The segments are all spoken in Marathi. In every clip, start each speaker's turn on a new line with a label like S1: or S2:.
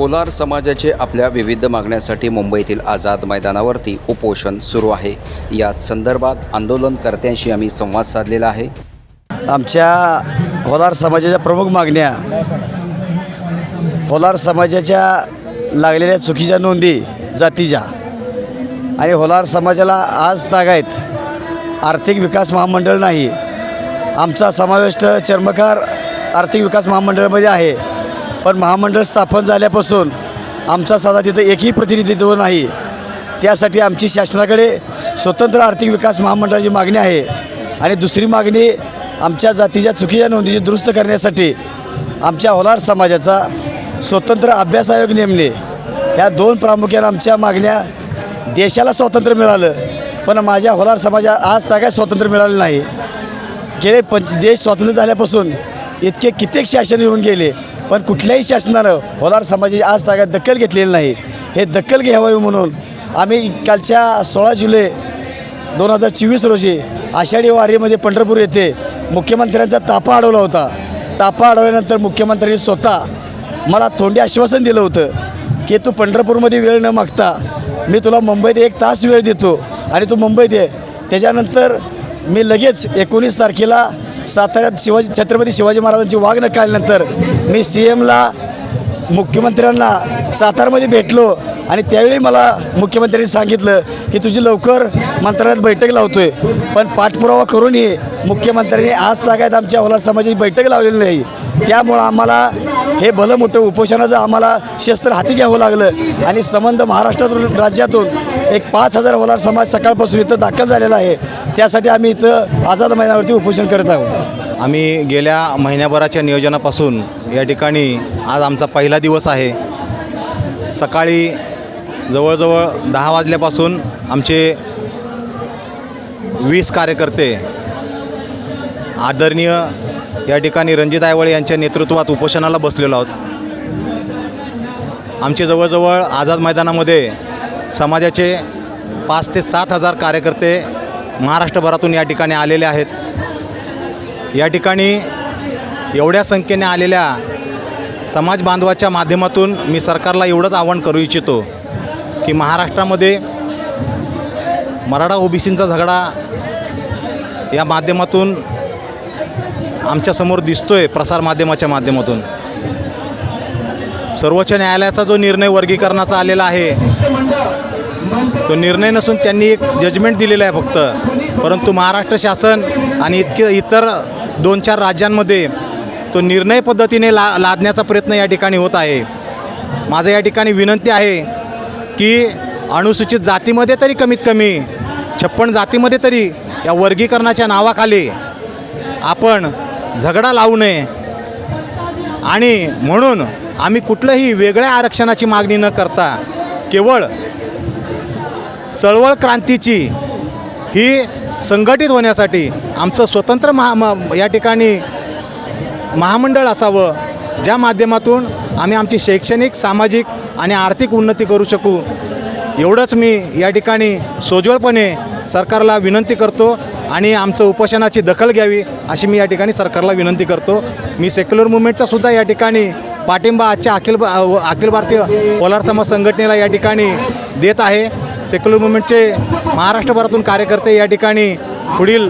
S1: होलार समाजाचे आपल्या विविध मागण्यासाठी मुंबईतील आझाद मैदानावरती उपोषण सुरू आहे. या संदर्भात आंदोलनकर्त्यांशी आम्ही संवाद साधलेला आहे.
S2: आमच्या होलार समाजाच्या प्रमुख मागण्या होलार समाजाच्या लागलेल्या चुकीच्या नोंदी जातीच्या आणि होलार समाजाला आज तागायत आर्थिक विकास महामंडळ नाही. आमचा समाविष्ट चर्मकार आर्थिक विकास महामंडळामध्ये आहे. पण महामंडळ स्थापन झाल्यापासून आमचा साधा तिथं एकही प्रतिनिधित्व नाही. त्यासाठी आमची शासनाकडे स्वतंत्र आर्थिक विकास महामंडळाची मागणी आहे. आणि दुसरी मागणी आमच्या जातीच्या चुकीच्या नोंदीची दुरुस्त करण्यासाठी आमच्या होलार समाजाचा स्वतंत्र अभ्यास आयोग नेमणे. या दोन प्रामुख्याने आमच्या मागण्या देशाला स्वातंत्र्य मिळालं पण माझ्या होलार समाजा आज काय स्वातंत्र्य मिळालं नाही. गेले पंच देश स्वातंत्र्य झाल्यापासून इतके कित्येक शासन येऊन गेले पण कुठल्याही शासनानं होलार समाजाची आज तागात दखल घेतलेली नाही. हे दखल घ्यावी म्हणून आम्ही कालच्या सोळा जुलै दोन हजार चोवीस रोजी आषाढी वारीमध्ये पंढरपूर येथे मुख्यमंत्र्यांचा तापा अडवला होता. तापा अडवल्यानंतर मुख्यमंत्र्यांनी स्वतः मला तोंडी आश्वासन दिलं होतं की तू पंढरपूरमध्ये वेळ न मागता मी तुला मुंबईत एक तास वेळ देतो आणि तू मुंबईत ये. त्याच्यानंतर मी लगेच एकोणीस तारखेला साताऱ्यात शिवाजी छत्रपती शिवाजी महाराजांची वागणं काढल्यानंतर मी सी एमला मुख्यमंत्र्यांना सातारमध्ये भेटलो. आणि त्यावेळी मला मुख्यमंत्र्यांनी सांगितलं की तुझी लवकर मंत्रालयात बैठक लावतोय पण पाठपुरावा करूनही मुख्यमंत्र्यांनी आज सांगायत आमच्या होलार समाजाची बैठक लावलेली नाही. त्यामुळं आम्हाला हे भलं मोठं उपोषणाचं आम्हाला शस्त्र हाती घ्यावं लागलं आणि संबंध महाराष्ट्रातून राज्यातून एक पाच हजार होलार समाज सकाळपासून इथं दाखल झालेला आहे. त्यासाठी आम्ही इथं आझाद मैदानावरती उपोषण करत आहोत.
S3: आम्ही गेल्या महिन्याभराच्या नियोजनापासून या ठिकाणी आज आमचा पहिला दिवस आहे. सकाळी जवळजवळ दहा वाजल्यापासून आमचे वीस कार्यकर्ते आदरणीय या ठिकाणी रणजित आयवळे यांच्या नेतृत्वात उपोषणाला बसलेलो आहोत. आमचे जवळजवळ आझाद मैदानामध्ये समाजाचे पाच ते सात हजार कार्यकर्ते महाराष्ट्रभरातून या ठिकाणी आलेले आहेत. या ठिकाणी एवढ्या संख्येने आलेल्या समाज बांधवाच्या माध्यमातून मी सरकारला एवढंच आवाहन करू इच्छितो की महाराष्ट्रामध्ये मराठा ओबीसींचा झगडा या माध्यमातून आमच्यासमोर दिसतो आहे प्रसारमाध्यमाच्या माध्यमातून. सर्वोच्च न्यायालयाचा जो निर्णय वर्गीकरणाचा आलेला आहे तो निर्णय नसून त्यांनी एक जजमेंट दिलेला आहे फक्त. परंतु महाराष्ट्र शासन आणि इतके इतर दोन चार राज्यांमध्ये तो निर्णय पद्धतीने ला लादण्याचा प्रयत्न या ठिकाणी होत आहे. माझं या ठिकाणी विनंती आहे की अनुसूचित जातीमध्ये तरी कमीत कमी छप्पन जातीमध्ये तरी या वर्गीकरणाच्या नावाखाली आपण झगडा लावू नये. आणि म्हणून आम्ही कुठलंही वेगळ्या आरक्षणाची मागणी न करता केवळ चळवळ क्रांतीची ही संघटित होण्यासाठी आमचं स्वतंत्र महा या ठिकाणी महामंडळ असावं ज्या माध्यमातून आम्ही आमची शैक्षणिक सामाजिक आणि आर्थिक उन्नती करू शकू. एवढंच मी या ठिकाणी सोज्वळपणे सरकारला विनंती करतो आणि आमचं उपोषणाची दखल घ्यावी अशी मी या ठिकाणी सरकारला विनंती करतो. मी सेक्युलर मुवमेंटचा सुद्धा या ठिकाणी पाठिंबा आजच्या अखिल अखिल भारतीय ओलार समाज संघटनेला या ठिकाणी देत आहे. सेक्युलर मुवमेंटचे महाराष्ट्रभरातून कार्यकर्ते या ठिकाणी पुढील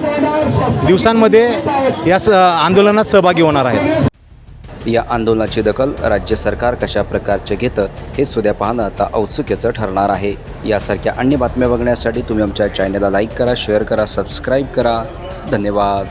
S3: दिवसांमध्ये या स आंदोलनात सहभागी होणार आहेत.
S1: या आंदोलनाची दखल राज्य सरकार कशा प्रकारचे घेतं हे सुद्या पाहणं आता औत्सुक्याचं ठरणार आहे. यासारख्या अन्य बातम्या बघण्यासाठी तुम्ही आमच्या चॅनलला लाईक करा शेअर करा सबस्क्राईब करा. धन्यवाद.